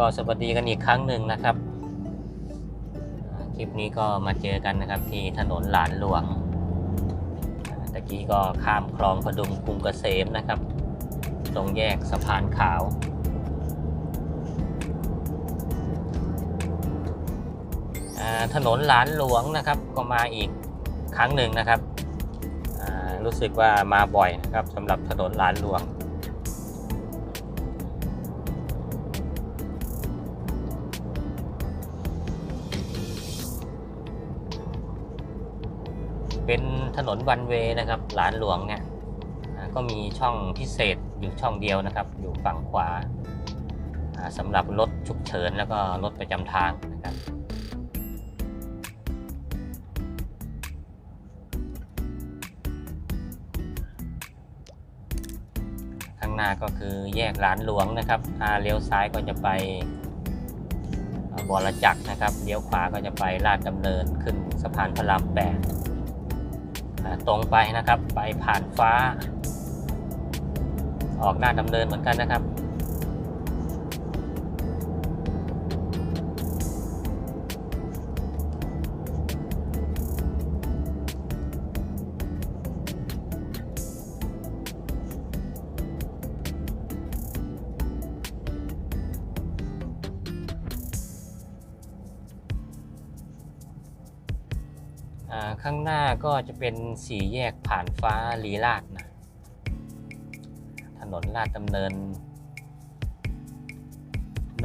ก็สวัสดีกันอีกครั้งหนึ่งนะครับ คลิปนี้ก็มาเจอกันนะครับที่ถนนหลานหลวงตะกี้ก็ข้ามคลองพดุงกรุงเกษมนะครับ ตรงแยกสะพานขาว ถนนหลานหลวงนะครับก็มาอีกครั้งหนึ่งนะครับ รู้สึกว่ามาบ่อยนะครับสำหรับถนนหลานหลวง เป็นถนนวันเวนะครับ หลานหลวงเนี่ยก็มีช่องพิเศษอยู่ช่องเดียวนะครับ อยู่ฝั่งขวาสำหรับรถฉุกเฉินแล้วก็รถประจำทางนะครับข้างหน้าก็คือแยกหลานหลวงนะครับถ้าเลี้ยวซ้ายก็จะไปบรจักรนะครับเลี้ยวขวาก็จะไปลาดดำเนินขึ้นสะพานพระรามแปด ตรงไปนะครับ ไปผ่านฟ้า ออกหน้าดำเนินเหมือนกันนะครับ ข้างหน้าก็จะเป็นสี่แยกผ่านฟ้าลีลาดนะ ถนนลาดดำเนิน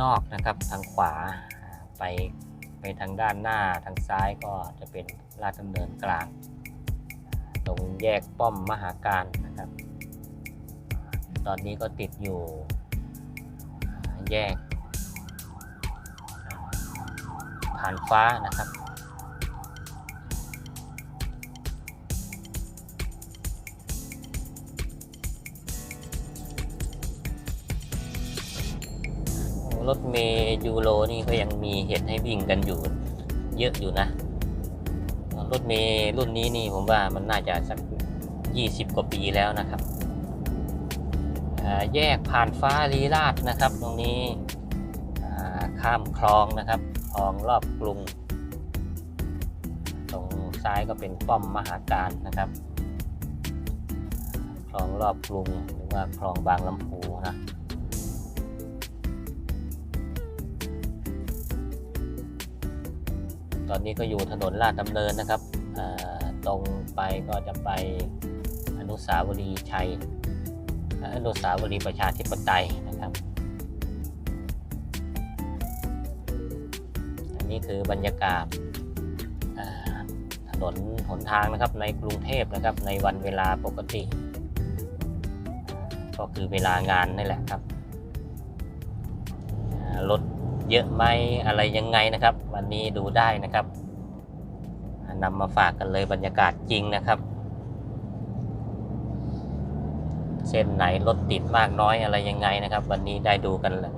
นอกนะครับทางขวาไปไปทางด้านหน้าทางซ้ายก็จะเป็นลาดดำเนินกลาง ตรงแยกป้อมมหาการนะครับ ตอนนี้ก็ติดอยู่แยกผ่านฟ้านะครับ รถเมย์ยูโรนี่ก็ยังมีเห็นให้วิ่งกันอยู่ เยอะอยู่นะ รถเมย์รุ่นนี้นี่ผมว่ามันน่าจะสัก20กว่าปีแล้วนะครับแยกผ่านฟ้าลีลาดนะครับ ตรงนี้ข้ามคลองนะครับคลองรอบกรุง ตรงซ้ายก็เป็นป้อมมหาการนะครับคลองรอบกรุงหรือว่าคลองบางลำพูนะ ตอนนี้ก็อยู่ถนนลาดดำเนินนะครับตรงไปก็จะไปอนุสาวรีย์ชัย อนุสาวรีย์ประชาธิปไตยนะครับ อันนี้คือบรรยากาศถนนหนทางนะครับในกรุงเทพนะครับในวันเวลาปกติ ก็คือเวลางานนี่แหละครับรถ เยอะไหมอะไรยังไงนะครับ วันนี้ดูได้นะครับนำมาฝากกันเลยบรรยากาศจริงนะครับ เส้นไหนรถติดมากน้อยอะไรยังไงนะครับ วันนี้ได้ดูกันแล้ว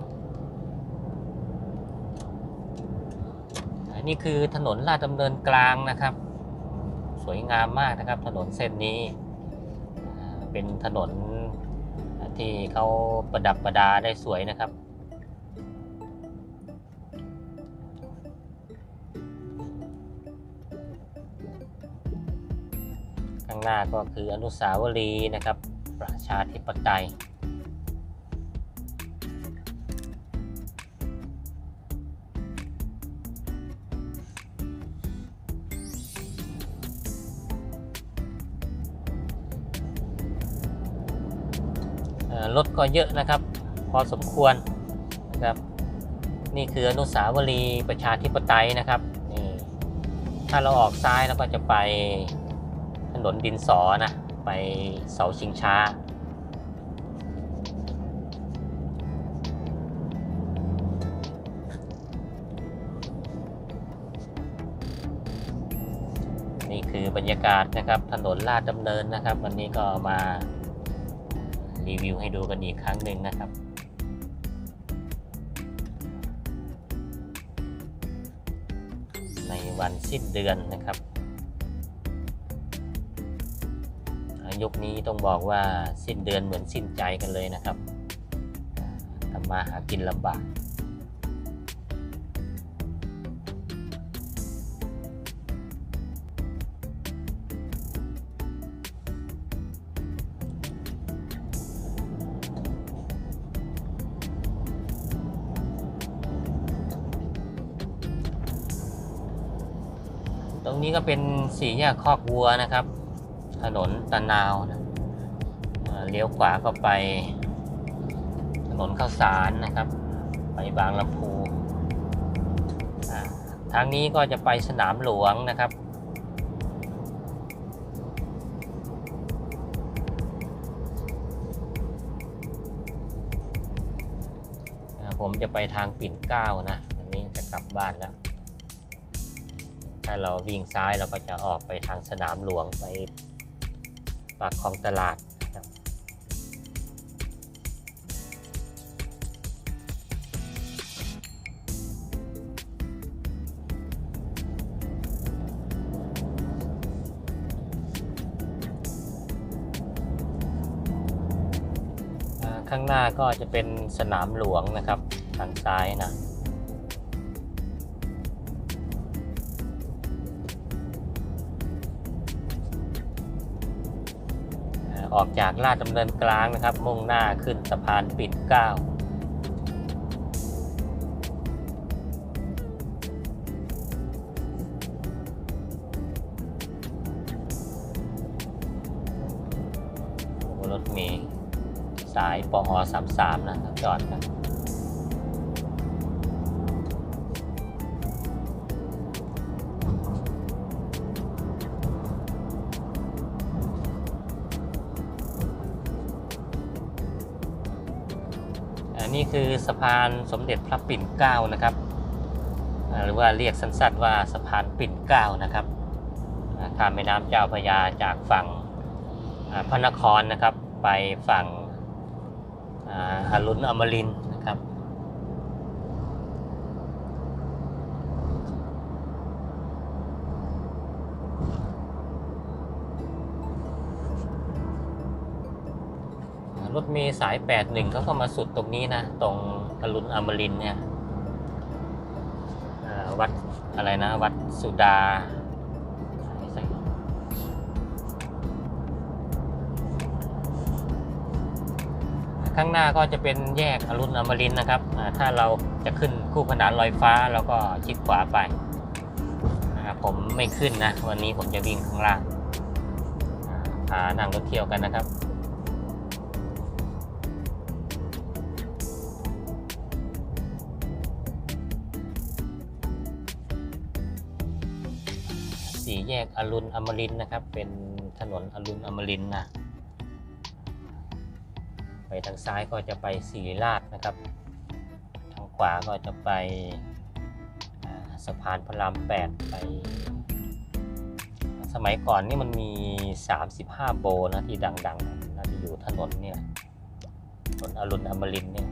นนี้คือถนนลาดดำเนินกลางนะครับ สวยงามมากนะครับ ถนนเส้นนี้ เป็นถนนที่เขาประดับประดาได้สวยนะครับ หน้าก็คืออนุสาวรีย์นะครับ ประชาธิปไตย รถก็เยอะนะครับ พอสมควรนะครับ นี่คืออนุสาวรีย์ประชาธิปไตยนะครับนี่ถ้าเราออกซ้ายเราก็จะไป นนดินสอนะ ไปเสาชิงช้า นี่คือบรรยากาศนะครับ ถนนลาดดำเนินนะครับ วันนี้ก็มารีวิวให้ดูกันอีกครั้งหนึ่งนะครับในวันสิ้นเดือนนะครับ ยุคนี้ต้องบอกว่าสิ้นเดือนเหมือนสิ้นใจกันเลยนะครับทำมาหากินลำบากตรงนี้ก็เป็นสี่แยกคอกวัวนะครับ ถนนตะนาวนะเเลี้ยวขวาก็ไป ถนนข้าวสารนะครับ ไปบางลำพูทางนี้ก็จะไปสนามหลวงนะครับ ผมจะไปทางปิ่นเกล้านะอันนี้จะกลับบ้านแล้ว ถ้าเราวิ่งซ้ายเราก็จะออกไปทางสนามหลวงไปากคลองตลาดครับข้างหน้าก็จะเป็นสนามหลวงนะครับทางซ้ายนะ ออกจากลาดดำเนินกลางนะครับ มุ่งหน้าขึ้นสะพานปิ่นเกล้ารถเมล์สายปอ33 นะครับ จอดกัน นี้คือสะพานสมเด็จพระปิ่นเกล้านะครับ หรือว่าเรียกสั้นๆว่าสะพานปิ่นเกล้านะครับอ่าข้ามแม่น้ำเจ้าพระยาจากฝั่งพระนครนะครับ ไปฝั่งอรุณอมรินนะครับ รถเมย์สาย 81เขาก็มาสุดตรงนี้นะ ตรงอรุณอมรินเนี่ยวัดอะไรนะ วัดสุดาข้างหน้าก็จะเป็นแยกอรุณอมรินนะครับ ถ้าเราจะขึ้นคู่ขนานลอยฟ้าเราก็ชิดขวาไป ผมไม่ขึ้นนะ วันนี้ผมจะวิ่งข้างล่างอ่าพานั่งรถเที่ยวกันนะครับ สี่แยกอรุณอมรินนะครับ เป็นถนนอรุณอมรินนะไปทางซ้ายก็จะไปศิริราชนะครับ ทางขวาก็จะไปสะพานพระราม8ไป สมัยก่อนนี่มันมี 35 โบนะที่ดังๆนะ่าจะอยู่ถนนเนี่ยถนนอรุณอมรินเนี่ย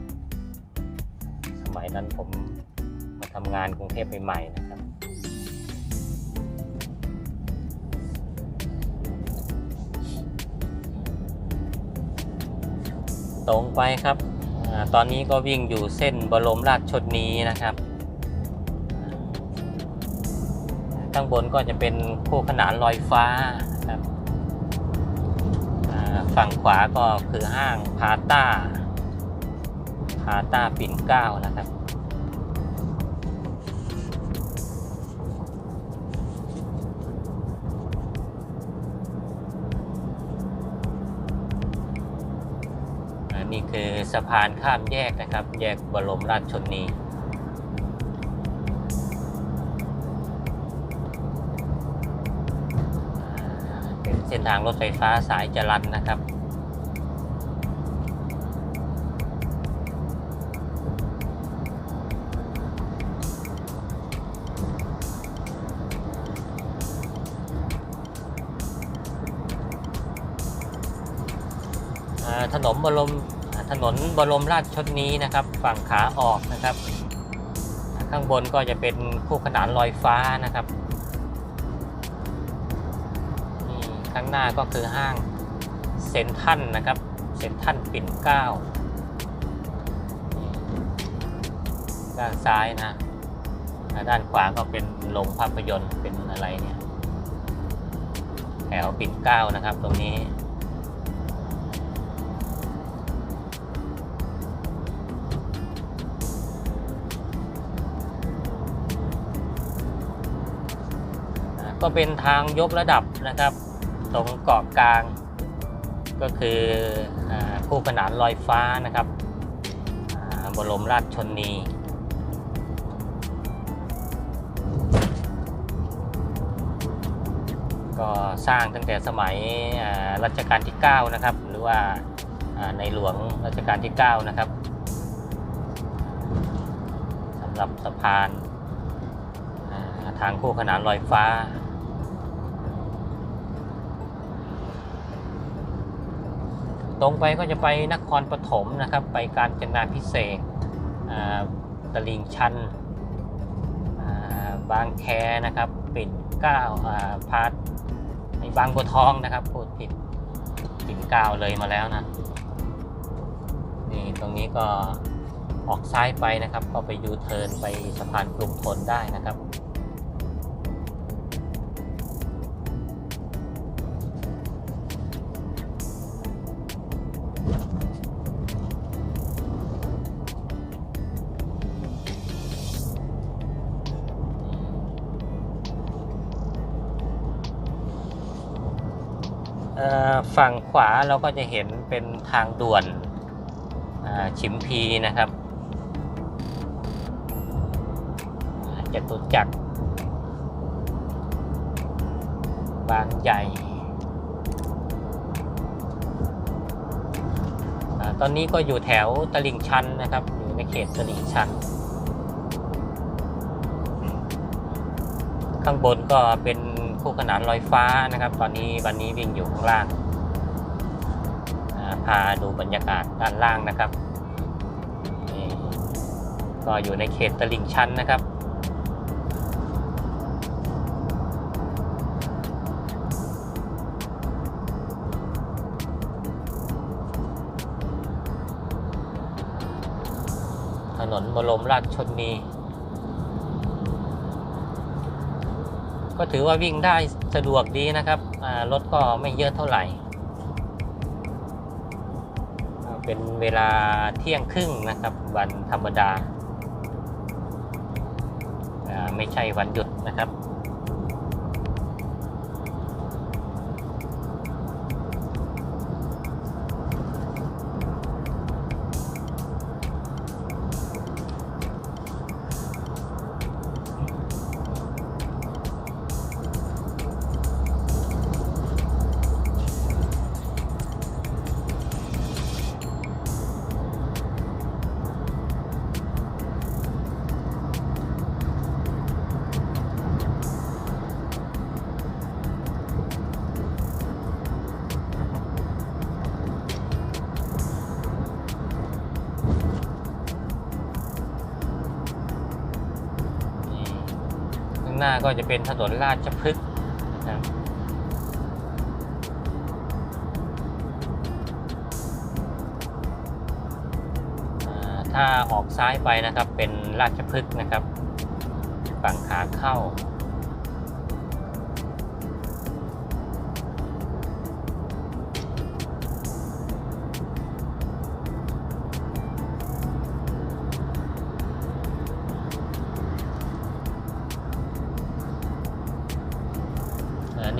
สมัยนั้นผมมาทำงานกรุงเทพใหม่ๆนะครับ ตรงไปครับอตอนนี้ก็วิ่งอยู่เส้นบรมราชชนนีนะครับข้างบนก็จะเป็นคู่ขนานลอยฟ้าครับฝั่งขวาก็คือห้างพาต้าพาต้าปิ่นเกล้านะครับ คือสะพานข้ามแยกนะครับ แยกบรมราชชนนีเป็นเส้นทางรถไฟฟ้าสายจรันนะครับถนนบรม ถนนบรมราชชนนีนะครับ ฝั่งขาออกนะครับ ข้างบนก็จะเป็นคู่ขนานลอยฟ้านะครับนี่ข้างหน้าก็คือห้างเซนทันนะครับเซนทันปิ่นเกล้าด้านซ้ายนะ ด้านขวาก็เป็นโรงภาพยนตร์เป็นอะไรเนี่ย แถวปิ่นเกล้านะครับตรงนี้ ก็เป็นทางยกระดับนะครับ ตรงเกาะกลาง ก็คืออคู่ขนานลอยฟ้านะครับบรมราชชนนีก็สร้างตั้งแต่สมัยรัชกาลที่ 9 นะครับ หรือว่าในหลวงรัชกาลที่ 9 นะครับสำหรับสะพานทางคู่ขนานลอยฟ้า ตรงไปก็จะไปนครปฐมนะครับ ไปการจนาพิเศษตลิ่งชันบางแคนะครับปิ่นเกล้าพาดในบางบัวทองนะครับพูดผิดปิ่นเกล้าเลยมาแล้วนะนี่ตรงนี้ก็ออกซ้ายไปนะครับ ก็ไปยูเทิร์นไปสะพานกรุงทนได้นะครับ ขวาเราก็จะเห็นเป็นทางด่วนชิมพีนะครับอาจตุจักรบางใหญ่ ตอนนี้ก็อยู่แถวตลิ่งชันนะครับ อยู่ในเขตตลิ่งชัน ข้างบนก็เป็นคู่ขนานลอยฟ้านะครับ ตอนนี้วันนี้วิ่งอยู่ข้างล่าง พาดูบรรยากาศด้านล่างนะครับ ก็อยู่ในเขตตลิ่งชันนะครับ ถนนบรมราชชนนี ก็ถือว่าวิ่งได้สะดวกดีนะครับ รถก็ไม่เยอะเท่าไหร่ เป็นเวลาเที่ยงครึ่งนะครับ วันธรรมดา ไม่ใช่วันหยุดนะครับ หน้าก็จะเป็นถนนราชพฤกษ์นะครับถ้าออกซ้ายไปนะครับเป็นราชพฤกษ์นะครับ ฝั่งขาเข้า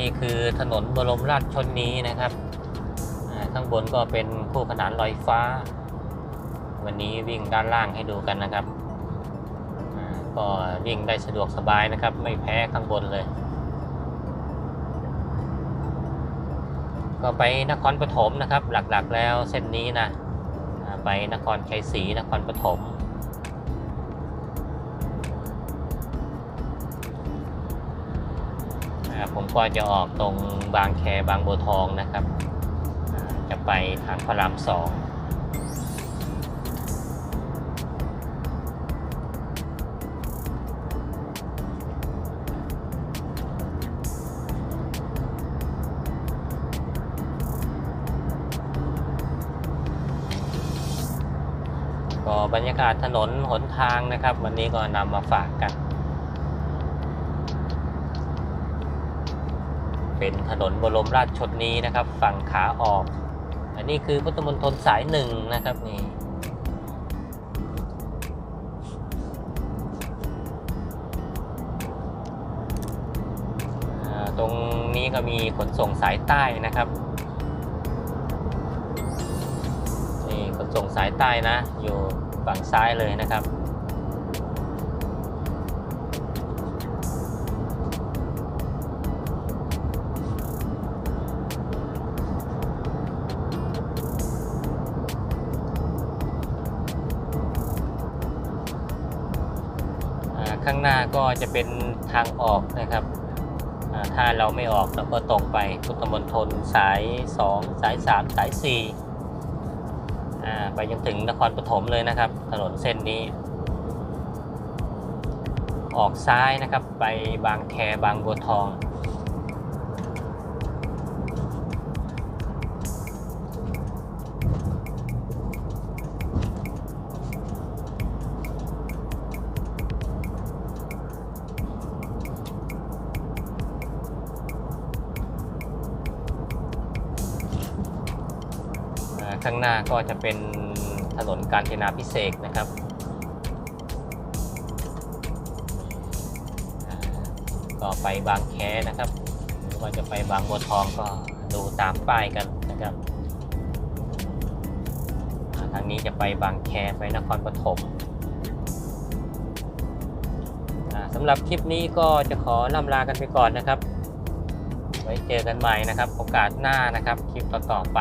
นี่คือถนนบรมราชชนนีนะครับข้างบนก็เป็นคู่ขนานลอยฟ้า วันนี้วิ่งด้านล่างให้ดูกันนะครับก็วิ่งได้สะดวกสบายนะครับ ไม่แพ้ข้างบนเลย ก็ไปนครปฐมนะครับ หลักๆแล้วเส้นนี้นะไปนครชัยศรีนครปฐม ผมก็จะออกตรงบางแคบางบัวทองนะครับ จะไปทางพระรามสองก็บรรยากาศถนนหนทางนะครับ วันนี้ก็นำมาฝากกัน เป็นถนนบรมราชชนนีนะครับ ฝั่งขาออก อันนี้คือพุทธมณฑลสายหนึ่งนะครับนี่อ่าก็มีขนส่งสายใต้นะครับนี่ขนส่งสายใต้นะ อยู่ฝั่งซ้ายเลยนะครับ ก็จะเป็นทางออกนะครับถ้าเราไม่ออกเราก็ตรงไปพุทธมณฑลสาย 2 สาย 3 สาย4อ่ไปจนถึงนครปฐมเลยนะครับ ถนนเส้นนี้ ออกซ้ายนะครับไปบางแคบางบัวทอง ก็จะเป็นถนนกาญจนาพิเศษนะครับก็ไปบางแคนะครับ หรือว่าจะไปบางบัวทองก็ดูตามป้ายกันนะครับทางนี้จะไปบางแคไปนครปฐมสำหรับคลิปนี้ก็จะขอล่ำลากันไปก่อนนะครับ ไว้เจอกันใหม่นะครับ โอกาสหน้านะครับ คลิปต่อๆไป